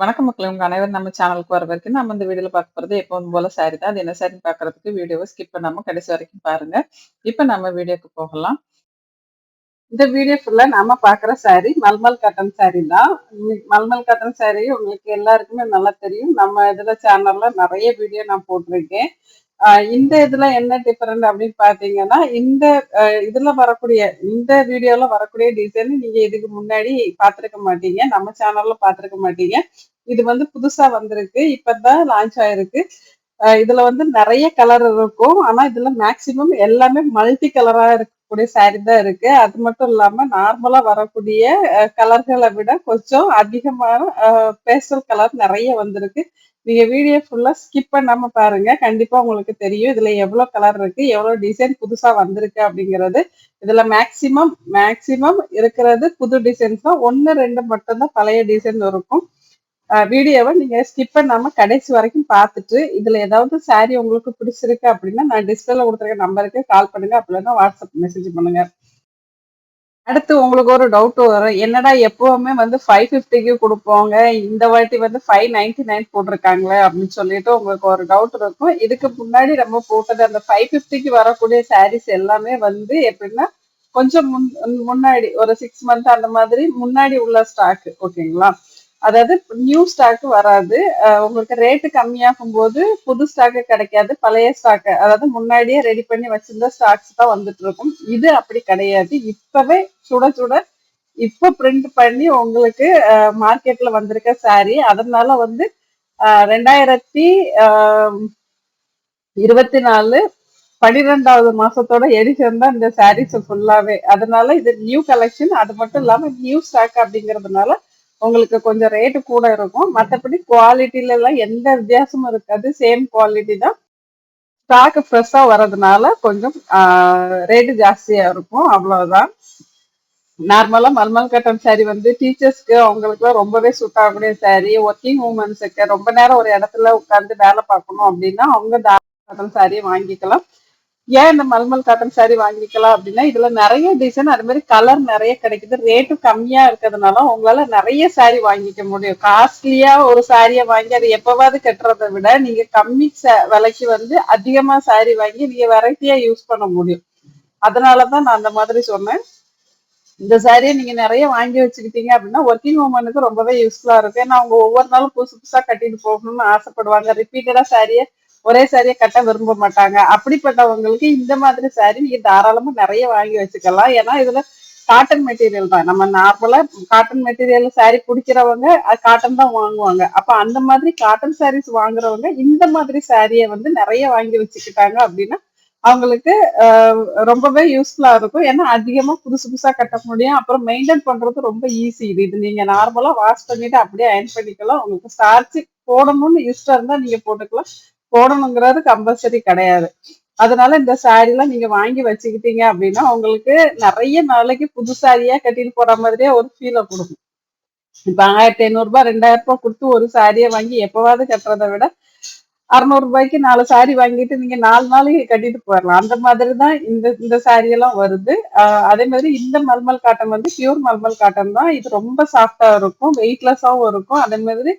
வணக்கம் மக்கள் உங்க அனைவரும் நம்ம சேனலுக்கு வர வரைக்கும் நம்ம இந்த வீடியோல பார்க்க போறது எப்பவும் போல சாரி தான். அது என்ன சாரின்னு பாக்குறதுக்கு வீடியோவை ஸ்கிப் பண்ணாம கடைசி வரைக்கும் பாருங்க. இப்ப நம்ம வீடியோக்கு போகலாம். இந்த வீடியோ ஃபுல்லா நாம பாக்குற சாரி மல்மல் காட்டன் சாரி தான். மல்மல் காட்டன் சாரி உங்களுக்கு எல்லாருக்குமே நல்லா தெரியும். நம்ம இதுல சேனல்ல நிறைய வீடியோ நான் போட்டிருக்கேன். இந்த இதுல என்ன டிஃபரெண்ட் அப்படின்னு பாத்தீங்கன்னா இந்த இதுல வரக்கூடிய இந்த வீடியோல வரக்கூடிய டிசைன் நீங்க இதுக்கு முன்னாடி பார்த்திருக்க மாட்டீங்க. நம்ம சேனல்ல பாத்திருக்க மாட்டீங்க. இது வந்து புதுசா வந்திருக்கு. இப்பதான் லான்ச் ஆயிருக்கு. இதுல வந்து நிறைய கலர் இருக்கும். ஆனா இதுல மேக்ஸிமம் எல்லாமே மல்டி கலரா இருக்கக்கூடிய சாரி தான் இருக்கு. அது மட்டும் இல்லாம நார்மலா வரக்கூடிய கலர்களை விட கொஞ்சம் அதிகமான பேஸ்டல் கலர் நிறைய வந்திருக்கு. நீங்க வீடியோ ஃபுல்லா ஸ்கிப் பண்ணாம பாருங்க. கண்டிப்பா உங்களுக்கு தெரியும். இதுல எவ்வளோ கலர் இருக்கு, எவ்வளோ டிசைன் புதுசா வந்திருக்கு அப்படிங்கிறது. இதுல மேக்ஸிமம் மேக்சிமம் இருக்கிறது புது டிசைன்ஸ் தான். ஒன்னு ரெண்டு மட்டும்தான் பழைய டிசைன் இருக்கும். வீடியோவை நீங்க ஸ்கிப் பண்ணாம கடைசி வரைக்கும் பார்த்துட்டு, இதுல ஏதாவது சாரி உங்களுக்கு பிடிச்சிருக்கு அப்படின்னா, நான் டிஸ்பிளேல கொடுத்துருக்க நம்பருக்கு கால் பண்ணுங்க. அப்படி வாட்ஸ்அப் மெசேஜ் பண்ணுங்க. அடுத்து உங்களுக்கு ஒரு டவுட் வரும். என்னடா எப்பவுமே வந்து 550க்கு குடுப்போங்க. இந்த வாட்டி வந்து 599 போட்டிருக்காங்களே அப்படின்னு சொல்லிட்டு உங்களுக்கு ஒரு டவுட் இருக்கும். இதுக்கு முன்னாடி நம்ம போட்டது அந்த 550க்கு வரக்கூடிய சாரீஸ் எல்லாமே வந்து எப்படின்னா, கொஞ்சம் முன் முன்னாடி ஒரு சிக்ஸ் மந்த் அந்த மாதிரி முன்னாடி உள்ள ஸ்டாக் ஓகேங்களா? அதாவது நியூ ஸ்டாக் வராது. உங்களுக்கு உங்களுக்கு கம்மியாகும் கம்மியாகும்போது புது ஸ்டாக்கு கிடைக்காது. பழைய ஸ்டாக் அதாவது முன்னாடியே ரெடி பண்ணி வச்சிருந்த ஸ்டாக்ஸ் தான் வந்துட்டு இருக்கும். இது அப்படி கிடையாது. இப்பவே சுட சுட இப்ப பிரிண்ட் பண்ணி உங்களுக்கு மார்க்கெட்ல வந்திருக்க சாரி. அதனால வந்து ரெண்டாயிரத்தி இருபத்தி நாலு பனிரெண்டாவது மாசத்தோட எடிஷன் தான் இந்த சாரீஸ் ஃபுல்லாவே. அதனால இது நியூ கலெக்ஷன். அது மட்டும் இல்லாம நியூ ஸ்டாக் அப்படிங்கறதுனால உங்களுக்கு கொஞ்சம் ரேட்டு கூட இருக்கும். மத்தபடி குவாலிட்டில எல்லாம் எந்த வித்தியாசமும் இருக்காது. சேம் குவாலிட்டி தான். ஸ்டாக் ஃப்ரெஷ்ஷா வர்றதுனால கொஞ்சம் ரேட்டு ரேட் ஜாஸ்தியா இருக்கும். அவ்வளவுதான். நார்மலா மல்மல் கட்டன் சாரி வந்து டீச்சர்ஸ்க்கு அவங்களுக்குலாம் ரொம்பவே சூட் ஆகக்கூடிய சாரி. ஒர்க்கிங் உமன்ஸுக்கு ரொம்ப நேரம் ஒரு இடத்துல உட்கார்ந்து வேலை பார்க்கணும் அப்படின்னா, அவங்க இந்த சாரியை வாங்கிக்கலாம். ஏன் இந்த மல்மல் காட்டன் சாரி வாங்கிக்கலாம் அப்படின்னா, இதுல நிறைய டிசைன் அது மாதிரி கலர் நிறைய கிடைக்குது. ரேட்டும் கம்மியா இருக்கிறதுனால உங்களால நிறைய சாரி வாங்கிக்க முடியும். காஸ்ட்லியா ஒரு சாரியை வாங்கி அது எப்பவாவது கட்டுறதை விட, நீங்க கம்மி விலைக்கு வந்து அதிகமா சாரி வாங்கி நீங்க வெரைட்டியா யூஸ் பண்ண முடியும். அதனால தான் நான் அந்த மாதிரி சொன்னேன். இந்த சாரியை நீங்க நிறைய வாங்கி வச்சுக்கிட்டீங்க அப்படின்னா, ஒர்க்கிங் உமனுக்கு ரொம்பவே யூஸ்ஃபுல்லா இருக்கும். ஏன்னா அவங்க ஒவ்வொரு நாளும் புதுசு புதுசா கட்டிட்டு போகணும்னு ஆசைப்படுவாங்க. ரிப்பீட்டடா சாரியை ஒரே சாரியை கட்ட விரும்ப மாட்டாங்க. அப்படிப்பட்டவங்களுக்கு இந்த மாதிரி சாரி நீங்க தாராளமா நிறைய வாங்கி வச்சுக்கலாம். ஏன்னா இதுல காட்டன் மெட்டீரியல் தான். நம்ம நார்மலா காட்டன் மெட்டீரியல் சாரி பிடிக்கிறவங்க காட்டன் தான் வாங்குவாங்க. அப்ப அந்த மாதிரி காட்டன் சாரீஸ் வாங்குறவங்க இந்த மாதிரி சாரியை வந்து நிறைய வாங்கி வச்சுக்கிட்டாங்க அப்படின்னா, அவங்களுக்கு ரொம்பவே யூஸ்ஃபுல்லா இருக்கும். ஏன்னா அதிகமா புதுசு புதுசா கட்ட முடியும். அப்புறம் மெயின்டைன் பண்றது ரொம்ப ஈஸி இது. இது நீங்க நார்மலா வாஷ் பண்ணிட்டு அப்படியே அயன் பண்ணிக்கலாம். உங்களுக்கு ஸ்டார்ச்சு போடணும்னு இஷ்டம் இருந்தா நீங்க போட்டுக்கலாம். போடணுங்கிறது கம்பல்சரி கிடையாது. அதனால இந்த சாரிலாம் நீங்க வாங்கி வச்சுக்கிட்டீங்க அப்படின்னா, உங்களுக்கு நிறைய நாளைக்கு புது சாரியா கட்டிட்டு போற மாதிரியே ஒரு ஃபீலை கொடுக்கும் இப்ப ரூ. 1500 ரூ. 2000 குடுத்து ஒரு சாரியை வாங்கி எப்பவாவது கட்டுறத விட, அறுநூறு ரூபாய்க்கு நாலு சாரி வாங்கிட்டு நீங்க நாலு நாளைக்கு கட்டிட்டு போயிடலாம் அந்த மாதிரி தான் இந்த இந்த சாரி எல்லாம் வருது. அதே மாதிரி இந்த மல்மல் காட்டன் வந்து பியூர் மல்மல் காட்டன் தான். இது ரொம்ப சாஃப்டா இருக்கும். வெயிட்லெஸ்ஸாகவும் இருக்கும். அதே மாதிரி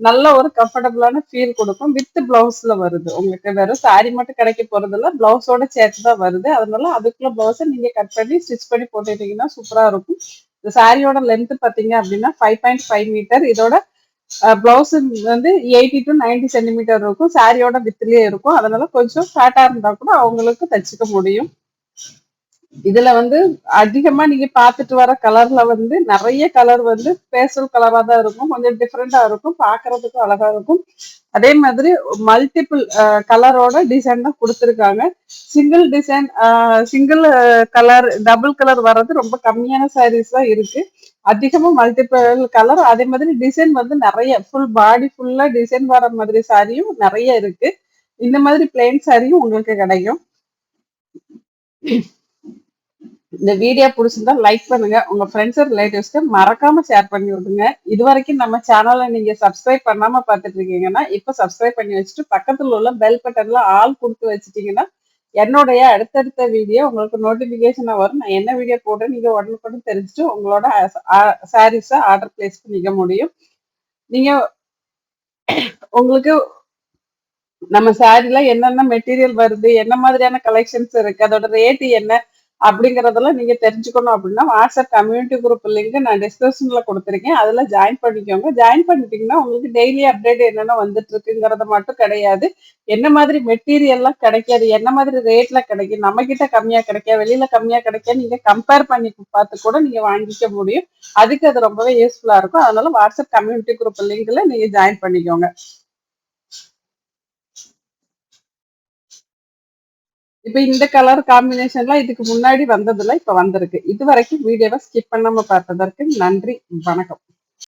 நல்ல ஒரு கம்ஃபர்டபுளான ஃபீல் கொடுக்கும் வித் பிளவுஸ்ல வருது. உங்களுக்கு வெறும் சாரி மட்டும் கிடைக்க போறதில்ல. பிளவுஸோட சேர்த்து தான் வருது. அதனால அதுக்குள்ள பிளவுஸை நீங்க கட் பண்ணி ஸ்டிச் பண்ணி போட்டுட்டீங்கன்னா சூப்பரா இருக்கும். இந்த சாரியோட லென்த் பார்த்தீங்க அப்படின்னா 5.5 மீட்டர். இதோட பிளவுஸ் வந்து எயிட்டி டு நைன்டி சென்டிமீட்டர் இருக்கும். சாரியோட வித்துலயே இருக்கும். அதனால கொஞ்சம் ஃபேட்டா இருந்தா கூட அவங்களுக்கு தச்சுக்க முடியும். இதுல வந்து அதிகமா நீங்க பாத்துட்டு வர கலர்ல வந்து நிறைய கலர் வந்து பேசல் கலரா தான் இருக்கும். கொஞ்சம் டிஃப்ரெண்டா இருக்கும். பாக்குறதுக்கும் அழகா இருக்கும். அதே மாதிரி மல்டிபிள் கலரோட டிசைன் தான் குடுத்துருக்காங்க. Single design single colour, double colour வர்றது ரொம்ப கம்மியான சாரீஸ் தான் இருக்கு. அதிகமா மல்டிபிள் கலர் அதே மாதிரி டிசைன் வந்து நிறைய ஃபுல் பாடி ஃபுல்லா டிசைன் வர மாதிரி சாரியும் நிறைய இருக்கு. இந்த மாதிரி பிளெயின் சாரியும் உங்களுக்கு கிடைக்கும். இந்த வீடியோ புடிச்சிருந்தா லைக் பண்ணுங்க. உங்க ஃப்ரெண்ட்ஸ், ரிலேட்டிவ்ஸ்க்கு மறக்காம ஷேர் பண்ணி விடுங்க. இதுவரைக்கும் நம்ம சேனலை நீங்க சப்ஸ்கிரைப் பண்ணாம பார்த்துட்டு இருக்கீங்கன்னா, இப்ப சப்ஸ்கிரைப் பண்ணி வச்சுட்டு பக்கத்துல உள்ள பெல் பட்டன்ல ஆல் குடுத்து வச்சுட்டீங்கன்னா, என்னுடைய அடுத்தடுத்த வீடியோ உங்களுக்கு நோட்டிபிகேஷனா வரும். நான் என்ன வீடியோ போடுறேன் நீங்க உடனுக்குடன் தெரிஞ்சுட்டு உங்களோட சாரீஸை ஆர்டர் பிளேஸ் பண்ணிக்க முடியும். நீங்க உங்களுக்கு நம்ம சாரில என்னென்ன மெட்டீரியல் வருது என்ன மாதிரியான கலெக்ஷன்ஸ் இருக்கு அதோட ரேட் என்ன அப்படிங்கறதெல்லாம் நீங்க தெரிஞ்சுக்கணும் அப்படின்னா வாட்ஸ்அப் கம்யூனிட்டி குரூப் லிங்க் நான் டிஸ்கிரிப்ஷன்ல கொடுத்துருக்கேன். அதுல ஜாயின் பண்ணிக்கோங்க. ஜாயின் பண்ணிட்டீங்கன்னா உங்களுக்கு டெய்லி அப்டேட் என்னென்ன வந்துட்டு இருக்குங்கிறது மட்டும் கிடையாது. என்ன மாதிரி மெட்டீரியல்லாம் கிடைக்காது என்ன மாதிரி ரேட்ல கிடைக்கும் நம்ம கிட்ட கம்மியா கிடைக்க வெளியில கம்மியா கிடைக்க நீங்க கம்பேர் பண்ணி பார்த்து கூட நீங்க வாங்கிக்க முடியும். அதுக்கு அது ரொம்பவே யூஸ்ஃபுல்லா இருக்கும். அதனால வாட்ஸ்அப் கம்யூனிட்டி குரூப் லிங்க்ல நீங்க ஜாயின் பண்ணிக்கோங்க. இப்ப இந்த கலர் காம்பினேஷன்லாம் இதுக்கு முன்னாடி வந்ததுல இப்ப வந்திருக்கு. இது வரைக்கும் வீடியோவை ஸ்கிப் பண்ணாம பார்த்ததற்கு நன்றி வணக்கம்.